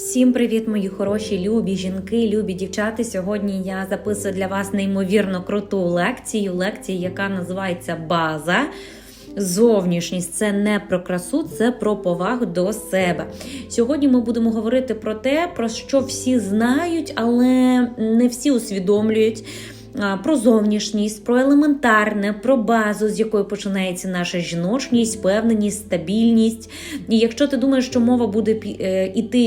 Всім привіт, мої хороші, любі жінки, любі дівчата. Сьогодні я записую для вас неймовірно круту лекцію. Лекцію, яка називається База. Зовнішність це не про красу, це про повагу до себе. Сьогодні ми будемо говорити про те, про що всі знають, але не всі усвідомлюють. Про зовнішність, про елементарне, про базу, з якої починається наша жіночність, впевненість, стабільність. І якщо ти думаєш, що мова буде пі-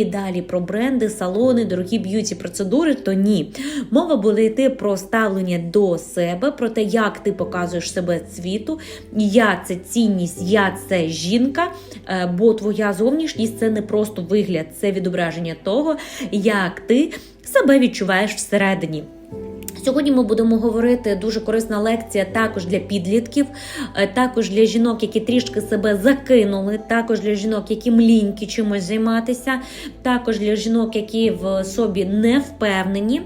е, далі про бренди, салони, дорогі б'юті процедури, то ні. Мова буде йти про ставлення до себе, про те, як ти показуєш себе світу. Я це цінність, я це жінка. е, Бо твоя зовнішність це не просто вигляд, це відображення того, як ти себе відчуваєш всередині. Сьогодні ми будемо говорити дуже корисна лекція також для підлітків, е, також для жінок, які трішки себе закинули, також для жінок, які млінькі чимось займатися, також для жінок, які в собі не впевнені.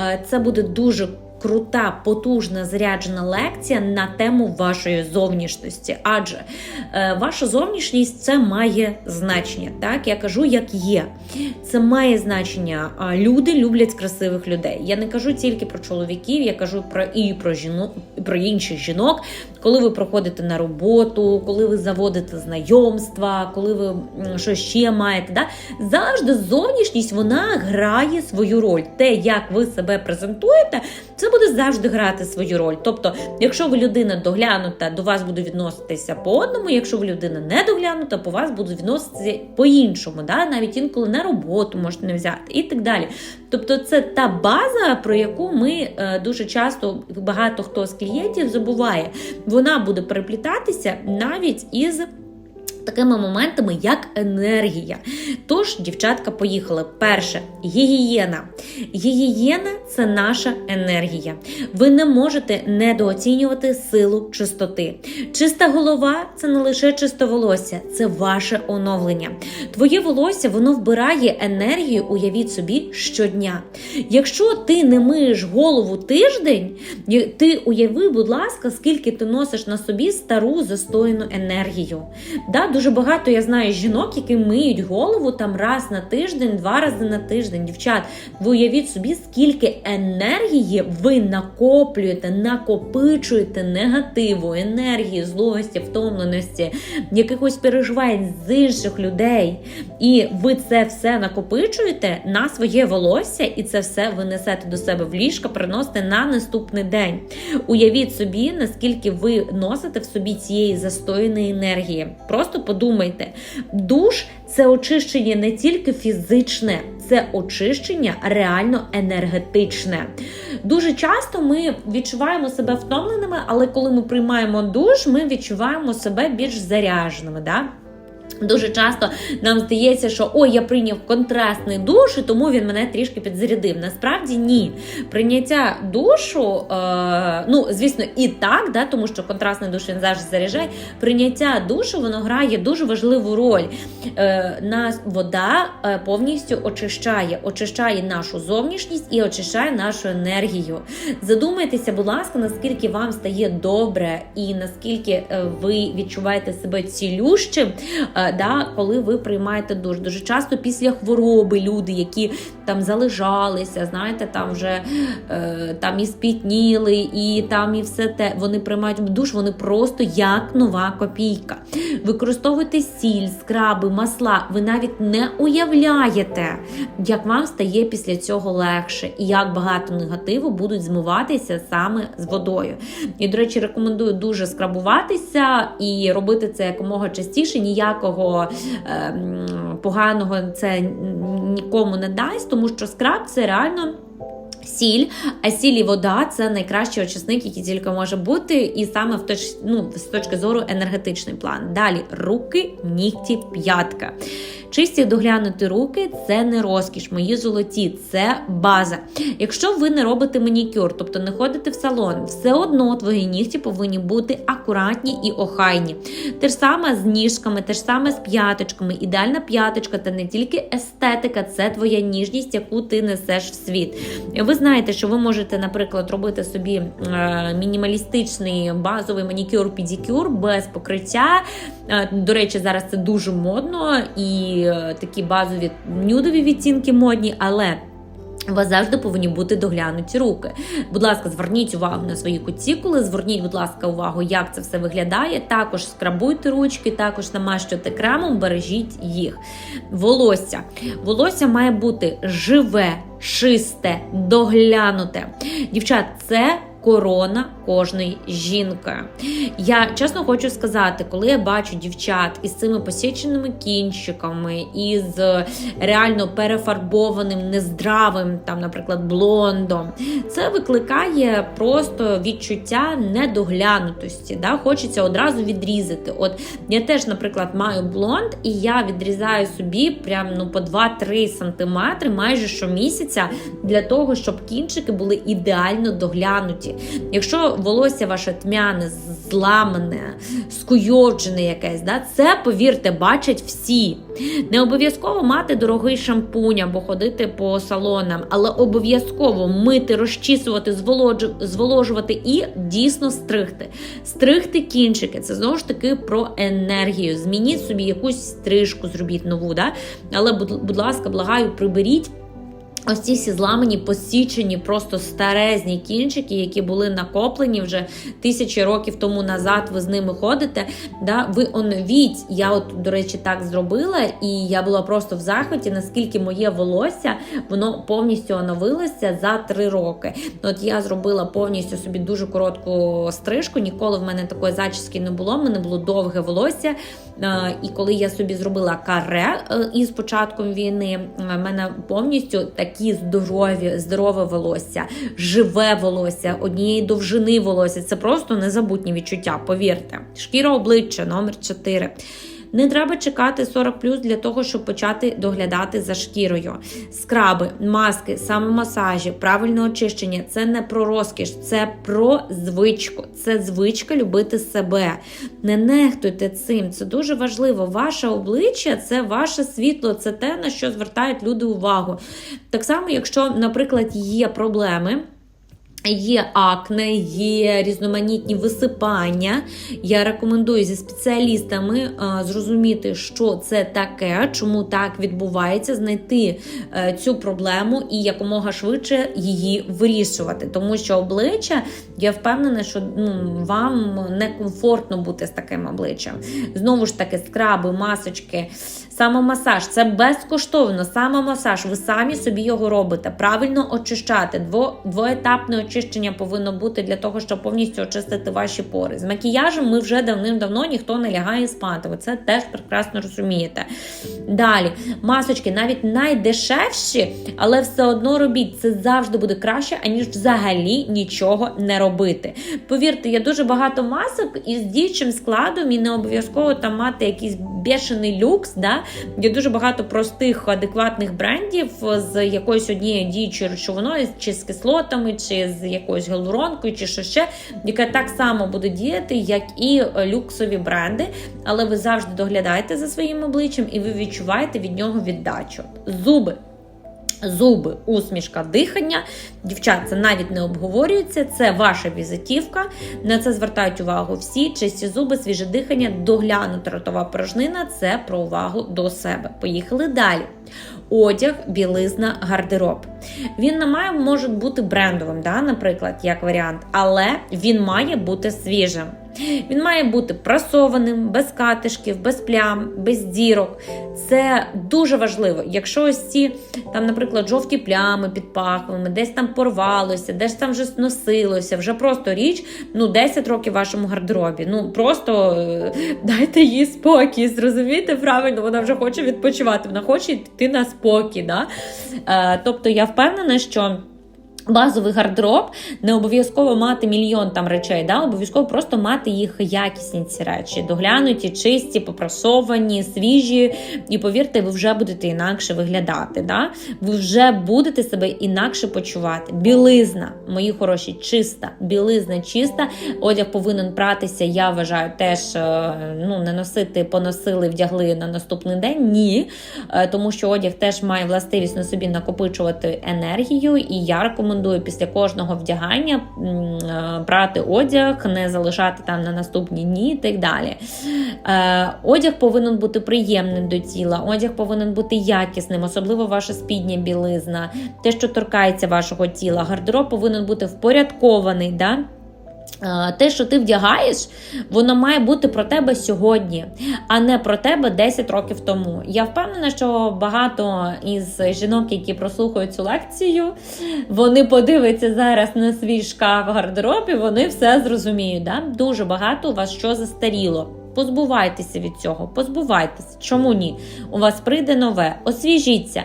Е, Це буде дуже. Крута, потужна заряджена лекція на тему вашої зовнішності, адже е, ваша зовнішність це має значення. Так, я кажу, як є. Це має значення. Люди люблять красивих людей. Я не кажу тільки про чоловіків, я кажу про і про жінок, про інших жінок. Коли ви проходите на роботу, коли ви заводите знайомства, коли ви щось ще маєте, да? завжди зовнішність вона грає свою роль. Те, як ви себе презентуєте, це буде завжди грати свою роль. Тобто, якщо ви людина доглянута, до вас буде відноситися по одному, якщо ви людина не доглянута, по вас будуть відноситися по-іншому, да? навіть інколи на роботу можете не взяти і так далі. Тобто, це та база, про яку ми е, дуже часто багато хто з клієнтів забуває. Вона буде переплітатися навіть із. Такими моментами, як енергія. Тож, дівчатка, поїхали. Перше гігієна. Гігієна це наша енергія. Ви не можете недооцінювати силу чистоти. Чиста голова це не лише чисте волосся, це ваше оновлення. Твоє волосся воно вбирає енергію, уявіть собі, щодня. Якщо ти не миєш голову тиждень, ти уяви, будь ласка, скільки ти носиш на собі стару застояну енергію. Да, дуже багато я знаю жінок, які миють голову там раз на тиждень, два рази на тиждень. Дівчат, ви уявіть собі, скільки енергії ви накоплюєте, накопичуєте негативу, енергії, злості, втомленості, якихось переживань з інших людей. І ви це все накопичуєте на своє волосся, і це все ви несете до себе в ліжко, приносите на наступний день. Уявіть собі, наскільки ви носите в собі цієї застояної енергії. Просто подумайте, душ це очищення не тільки фізичне, це очищення реально енергетичне. Дуже часто ми відчуваємо себе втомленими, але коли ми приймаємо душ, ми відчуваємо себе більш заряженими. Да? Дуже часто нам здається, що ой, я прийняв контрастний душ, і тому він мене трішки підзарядив. Насправді ні. Прийняття душу, е, ну звісно, і так, да, тому що контрастний душ він завжди заряджає. Прийняття душу воно грає дуже важливу роль. Е, нас вода е, повністю очищає, очищає нашу зовнішність і очищає нашу енергію. Задумайтеся, будь ласка, наскільки вам стає добре, і наскільки е, ви відчуваєте себе цілющим. Е, да, коли ви приймаєте душ. Дуже часто після хвороби люди, які там залежалися, знаєте, там вже е, там і спітніли, і там і все те. Вони приймають душ, вони просто як нова копійка. Використовуйте сіль, скраби, масла. Ви навіть не уявляєте, як вам стає після цього легше, і як багато негативу будуть змиватися саме з водою. І, до речі, рекомендую дуже скрабуватися і робити це якомога частіше. Ніякого е, поганого це нікому не дасть, тому що скраб це реально. Сіль, а сіль і вода це найкращий очисник, який тільки може бути, і саме в точ, ну, з точки зору енергетичний план. Далі руки, нігті, п'ятка. Чисті доглянути руки це не розкіш, мої золоті, це база. Якщо ви не робите манікюр, тобто не ходите в салон, все одно твої нігті повинні бути акуратні і охайні. Те ж саме з ніжками, те ж саме з п'яточками. Ідеальна п'яточка це не тільки естетика, це твоя ніжність, яку ти несеш в світ. Ви знаєте, що ви можете, наприклад, робити собі е, мінімалістичний базовий манікюр-підікюр без покриття. Е, До речі, зараз це дуже модно і е, такі базові нюдові відтінки модні, але. У вас завжди повинні бути доглянуті руки. Будь ласка, зверніть увагу на свої кутікули, зверніть, будь ласка, увагу, як це все виглядає. Також скрабуйте ручки, також намащуйте кремом, бережіть їх. Волосся. Волосся має бути живе, чисте, доглянуте. Дівчат, це корона кожної жінки. Я чесно хочу сказати, коли я бачу дівчат із цими посіченими кінчиками, із реально перефарбованим, нездравим, там, наприклад, блондом, це викликає просто відчуття недоглянутості. Да? Хочеться одразу відрізати. От я теж, наприклад, маю блонд, і я відрізаю собі прям ну по 2-3 сантиметри майже щомісяця для того, щоб кінчики були ідеально доглянуті. Якщо волосся ваше тьмяне, зламане, скуйовджене якесь, да, це, повірте, бачать всі. Не обов'язково мати дорогий шампунь або ходити по салонам, але обов'язково мити, розчісувати, зволожувати і дійсно стригти. Стригти кінчики це знову ж таки про енергію. Змініть собі якусь стрижку, зробіть нову. Да? Але, будь, ласка, благаю, приберіть. Ось ці всі зламані, посічені, просто старезні кінчики, які були накоплені вже тисячі років тому назад. Ви з ними ходите. Да? Ви оновіть. Я, от, до речі, так зробила, і я була просто в захваті, наскільки моє волосся воно повністю оновилося за три роки. От я зробила повністю собі дуже коротку стрижку. Ніколи в мене такої зачіски не було. в мене було довге волосся. Е, І коли я собі зробила каре е, із початком війни, е, в мене повністю такі здорові, здорове волосся, живе волосся, однієї довжини волосся. Це просто незабутні відчуття. Повірте, шкіра обличчя номер 4. Не треба чекати 40 для того, щоб почати доглядати за шкірою. Скраби, маски, самомасажі, правильне очищення це не про розкіш, це про звичку. Це звичка любити себе. Не нехтуйте цим. Це дуже важливо. Ваше обличчя це ваше світло, це те, на що звертають люди увагу. Так само, якщо, наприклад, є проблеми. Є акне, є різноманітні висипання. Я рекомендую зі спеціалістами а, зрозуміти, що це таке, чому так відбувається, знайти е, цю проблему і якомога швидше її вирішувати. Тому що обличчя, я впевнена, що ну, вам некомфортно бути з таким обличчям. Знову ж таки, скраби, масочки. Самомасаж це безкоштовно. Самомасаж, ви самі собі його робите. Правильно очищати. Дво, двоетапне очищення повинно бути для того, щоб повністю очистити ваші пори. З макіяжем ми вже давним-давно ніхто не лягає спати. Ви це теж прекрасно розумієте. Далі, масочки навіть найдешевші, але все одно робіть. Це завжди буде краще, аніж взагалі нічого не робити. Повірте, є дуже багато масок із діючим складом, і не обов'язково там мати якийсь бешений люкс. Да? Є дуже багато простих, адекватних брендів з якоюсь однією діючою речовиною, чи з кислотами, чи з якоюсь гелуронкою, чи що ще, яка так само буде діяти, як і люксові бренди, але ви завжди доглядаєте за своїм обличчям і ви відчуваєте від нього віддачу. Зуби. Зуби, усмішка, дихання. Дівчат, це навіть не обговорюється, це ваша візитівка. На це звертають увагу всі. Чисті зуби, свіже дихання, доглянута ротова порожнина це про увагу до себе. Поїхали далі. Одяг, білизна, гардероб. Він не має може бути брендовим, да, наприклад, як варіант, але він має бути свіжим. Він має бути прасованим, без катишків, без плям, без дірок. Це дуже важливо. Якщо ось ці, там, наприклад, жовті плями під пахвами, десь там порвалося, десь там вже сносилося, вже просто річ, ну, 10 років в вашому гардеробі. Ну просто е, дайте їй спокій, зрозумієте правильно, вона вже хоче відпочивати, вона хоче йти на спокій. Да? Е, тобто я впевнена, що. Базовий гардероб не обов'язково мати мільйон там речей, да? обов'язково просто мати їх якісні ці речі, доглянуті, чисті, попрасовані, свіжі. І повірте, ви вже будете інакше виглядати. Да? Ви вже будете себе інакше почувати. Білизна, мої хороші, чиста, білизна чиста. Одяг повинен пратися, я вважаю, теж е, ну, не носити, поносили, вдягли на наступний день. Ні. Е, Тому що одяг теж має властивість на собі накопичувати енергію, і я рекомендую рекомендую після кожного вдягання е, брати одяг, не залишати там на наступні дні і так далі. Е, Одяг повинен бути приємним до тіла, одяг повинен бути якісним, особливо ваша спідня білизна, те, що торкається вашого тіла. Гардероб повинен бути впорядкований. Да? Е, Те, що ти вдягаєш, воно має бути про тебе сьогодні, а не про тебе 10 років тому. Я впевнена, що багато із жінок, які прослухають цю лекцію, вони подивляться зараз на свій шкаф в гардеробі, вони все зрозуміють. Да? Дуже багато у вас що застаріло. Позбувайтеся від цього, позбувайтеся. Чому ні? У вас прийде нове, освіжіться.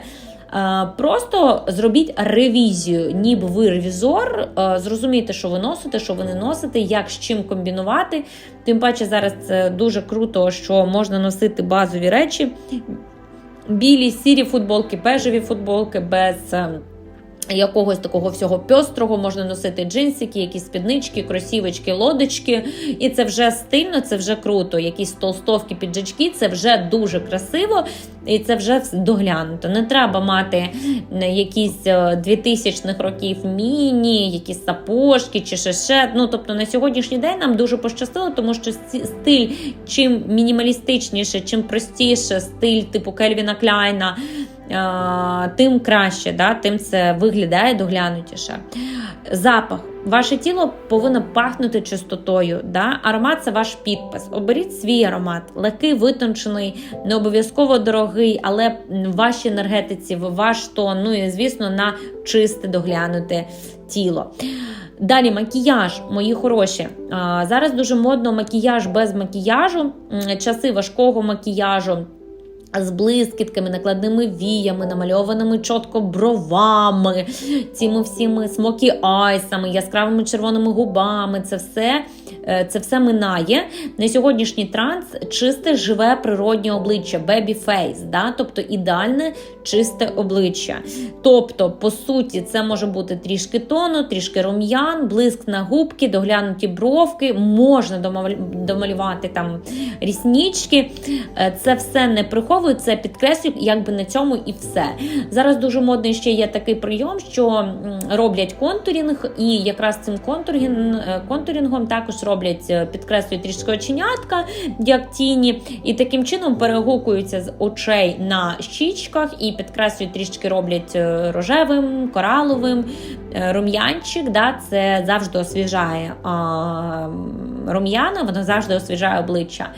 Е, Просто зробіть ревізію, ніби ви ревізор, е, зрозумійте, що ви носите, що ви не носите, як з чим комбінувати. Тим паче зараз це дуже круто, що можна носити базові речі. Білі, сірі футболки, бежеві футболки без. Е, Якогось такого всього пьострого можна носити джинсики, якісь спіднички, кросівочки, лодочки. І це вже стильно, це вже круто. Якісь толстовки, піджачки, це вже дуже красиво і це вже доглянуто. Не треба мати якісь 2000-х років міні, якісь сапожки чи ще. Ну тобто на сьогоднішній день нам дуже пощастило, тому що стиль чим мінімалістичніше, чим простіше, стиль типу Кельвіна Кляйна. Тим краще, да? тим це виглядає доглянутіше. Запах. Ваше тіло повинно пахнути чистотою. Да? Аромат це ваш підпис. Оберіть свій аромат, легкий, витончений, не обов'язково дорогий, але в вашій енергетиці, ваш тон, ну і звісно, на чисте доглянуте тіло. Далі макіяж, мої хороші. Зараз дуже модно макіяж без макіяжу, часи важкого макіяжу. З блискітками, накладними віями, намальованими чітко бровами, цими всіми смокі айсами, яскравими червоними губами. Це все, це все минає. На сьогоднішній транс чисте, живе природнє обличчя, baby face, да? тобто ідеальне чисте обличчя. Тобто, по суті, це може бути трішки тону, трішки рум'ян, блиск на губки, доглянуті бровки, можна домалювати там ріснички. Е, Це все не приховую, це підкреслюю, якби на цьому і все. Зараз дуже модний ще є такий прийом, що роблять контурінг, і якраз цим контурінг, контурінгом також роблять, е, підкреслюють трішки оченятка, як тіні, і таким чином перегукуються з очей на щічках і підкреслюють трішки роблять е, рожевим, кораловим. Е, Рум'янчик, да, це завжди освіжає а, рум'яна, воно завжди освіжає обличчя.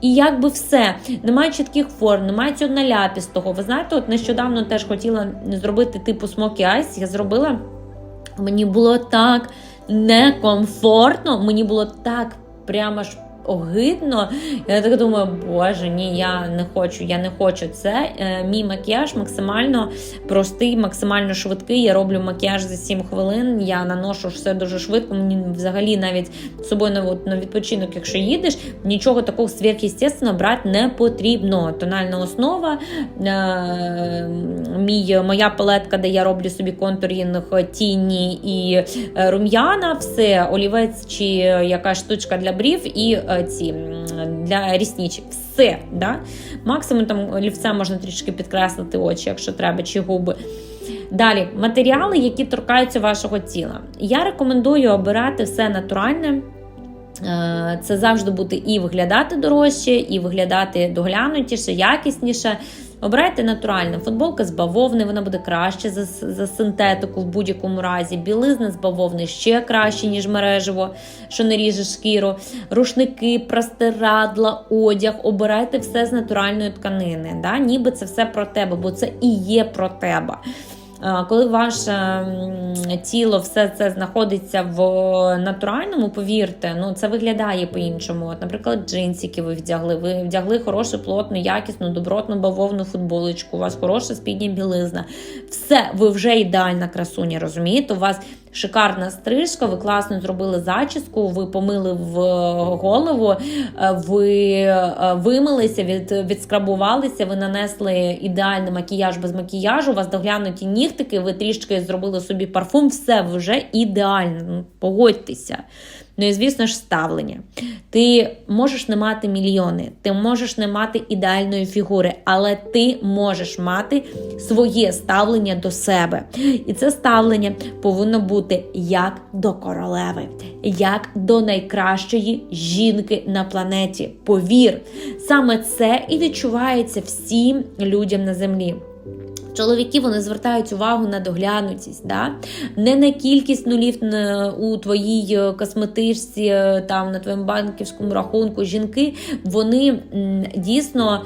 І якби все, немає чітких форм, немає цього наляпістого. Ви знаєте, от нещодавно теж хотіла зробити типу смокі айс. Я зробила. Мені було так некомфортно, мені було так прямо ж огидно. Я так думаю, боже, ні, я не хочу, я не хочу це. Е, мій макіяж максимально простий, максимально швидкий. Я роблю макіяж за 7 хвилин. Я наношу все дуже швидко. Мені взагалі навіть з собою на, відпочинок, якщо їдеш, нічого такого сверхъестественного брати не потрібно. Тональна основа, е, мій, моя палетка, де я роблю собі контурінг, тіні і е, рум'яна, все, олівець чи яка штучка для брів і ці для ріснічі, Все, да? максимум там олівцем можна трішки підкреслити очі, якщо треба, чи губи. Далі, матеріали, які торкаються вашого тіла. Я рекомендую обирати все натуральне. Е, Це завжди буде і виглядати дорожче, і виглядати доглянутіше, якісніше. Обирайте натуральне. Футболка з бавовни, вона буде краще за, за синтетику в будь-якому разі. Білизна з бавовни ще краще, ніж мережево, що не ріже шкіру. Рушники, простирадла, одяг. Обирайте все з натуральної тканини. Да? Ніби це все про тебе, бо це і є про тебе. Коли ваше тіло все це знаходиться в натуральному, повірте, ну це виглядає по-іншому. От, наприклад, джинсики ви вдягли. Ви вдягли хорошу, плотну, якісну, добротну бавовну футболочку. У вас хороша спідня білизна. Все, ви вже ідеальна красуня, розумієте? У вас шикарна стрижка, ви класно зробили зачіску, ви помили в голову, е, ви е, вимилися, від, відскрабувалися, ви нанесли ідеальний макіяж без макіяжу, у вас доглянуті нігтики, ви трішки зробили собі парфум, все вже ідеально. Ну, Погодьтеся. Ну і звісно ж, ставлення. Ти можеш не мати мільйони, ти можеш не мати ідеальної фігури, але ти можеш мати своє ставлення до себе. І це ставлення повинно бути як до королеви, як до найкращої жінки на планеті. Повір, саме це і відчувається всім людям на землі. Чоловіки вони звертають увагу на доглянутість, да? не на кількість нулів у твоїй е, косметичці, е, там на твоєму банківському рахунку. Жінки вони дійсно.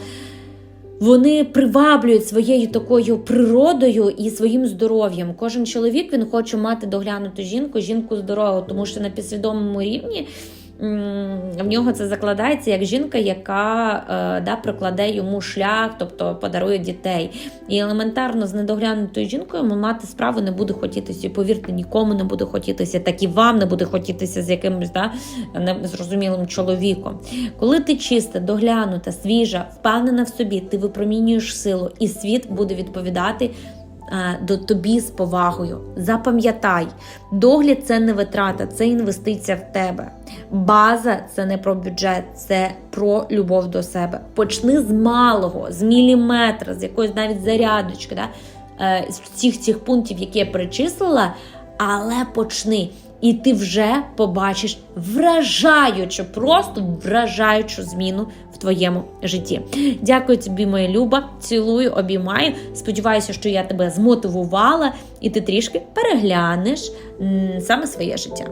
Вони приваблюють своєю такою природою і своїм здоров'ям. Кожен чоловік він хоче мати доглянуту жінку, жінку здорову, тому що на підсвідомому рівні в нього це закладається як жінка, яка е, да, прикладе йому шлях, тобто подарує дітей. І елементарно з недоглянутою жінкою мати справу не буде хотітися. Повірте, нікому не буде хотітися, так і вам не буде хотітися з якимось да, незрозумілим чоловіком. Коли ти чиста, доглянута, свіжа, впевнена в собі, ти випромінюєш силу, і світ буде відповідати. Е, До тобі з повагою. Запам'ятай, догляд це не витрата, це інвестиція в тебе. База це не про бюджет, це про любов до себе. Почни з малого, з міліметра, з якоїсь навіть зарядочки, да? е, з всіх цих пунктів, які я перечислила, але почни. І ти вже побачиш вражаючу, просто вражаючу зміну в твоєму житті. Дякую тобі, моя Люба. Цілую, обіймаю. Сподіваюся, що я тебе змотивувала, і ти трішки переглянеш саме своє життя.